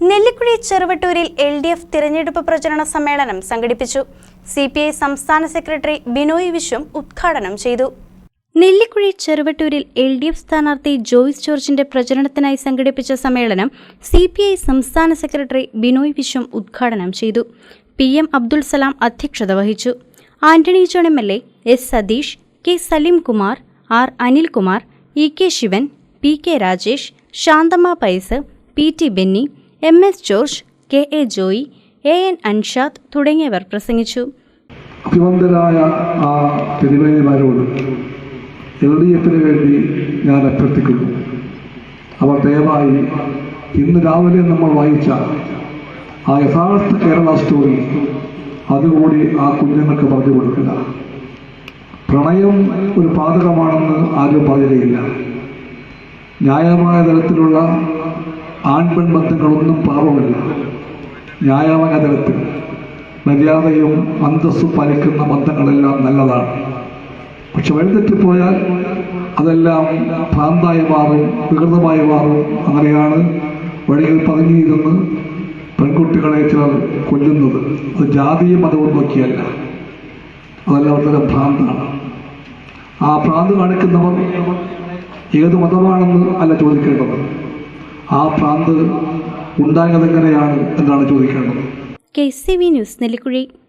നെല്ലിക്കുഴി ചെറുവട്ടൂരിൽ L D F തിരഞ്ഞെടുപ്പ് പ്രചരണ സമ്മേളനം സംഘടിപ്പിച്ചു. സി പി ഐ സംസ്ഥാന സെക്രട്ടറി ബിനോയ് വിശ്വം ഉദ്ഘാടനം ചെയ്തു. നെല്ലിക്കുഴി ചെറുവട്ടൂരിൽ എൽ ഡി എഫ് സ്ഥാനാർത്ഥി ജോയ്സ് ജോർജിന്റെ പ്രചരണത്തിനായി സംഘടിപ്പിച്ച സമ്മേളനം സി പി ഐ സംസ്ഥാന സെക്രട്ടറി ബിനോയ് വിശ്വം ഉദ്ഘാടനം ചെയ്തു. പി എം അബ്ദുൾ സലാം അധ്യക്ഷത വഹിച്ചു. Antony John M L A S Satheesh K Saleem Kumar R Anilkumar E K Sivan P K Rajesh Shanthamma Pius P T Benny M S George K A Joy A N Anshad തുടങ്ങിയവർ പ്രസംഗിച്ചു. അഭിവന്ദരായ ആ തിരുവേലിമാരോട് L D എഫിന് വേണ്ടി ഞാൻ അഭ്യർത്ഥിക്കുന്നു. അവർ ദയവായി ഇന്ന് രാവിലെ നമ്മൾ വായിച്ച ആ യഥാർത്ഥ കേരള സ്റ്റോറി അതുകൂടി ആ കുഞ്ഞുങ്ങൾക്ക് പറഞ്ഞു കൊടുക്കുക. പ്രണയം ഒരു പാതകമാണെന്ന് ആരും പറയുകയില്ല ന്യായമായ തലത്തിലുള്ള ആൺപെൺ ബന്ധങ്ങളൊന്നും പാപമല്ല. ന്യായമായ തലത്തിൽ മര്യാദയും അന്തസ്സും പാലിക്കുന്ന ബന്ധങ്ങളെല്ലാം നല്ലതാണ്. പക്ഷെ വഴിതെറ്റിപ്പോയാൽ അതെല്ലാം ഭ്രാന്തായി മാറും വികൃതമായി മാറും. അങ്ങനെയാണ് വഴിയിൽ പതുങ്ങിയിരുന്ന് പെൺകുട്ടികളെ ചിലർ കൊല്ലുന്നത്. അത് ജാതിയും മതവും നോക്കിയല്ല. അതെല്ലാം വളരെ ഭ്രാന്താണ്. ആ ഭ്രാന്ത് കാണിക്കുന്നവർ ഏത് മതമാണെന്ന് അല്ല ചോദിക്കേണ്ടത്. ആ ഭ്രാന്ത് ഉണ്ടായതെങ്ങനെയാണ് എന്നാണ് ചോദിക്കേണ്ടത്. K C V news Nellikuzhi.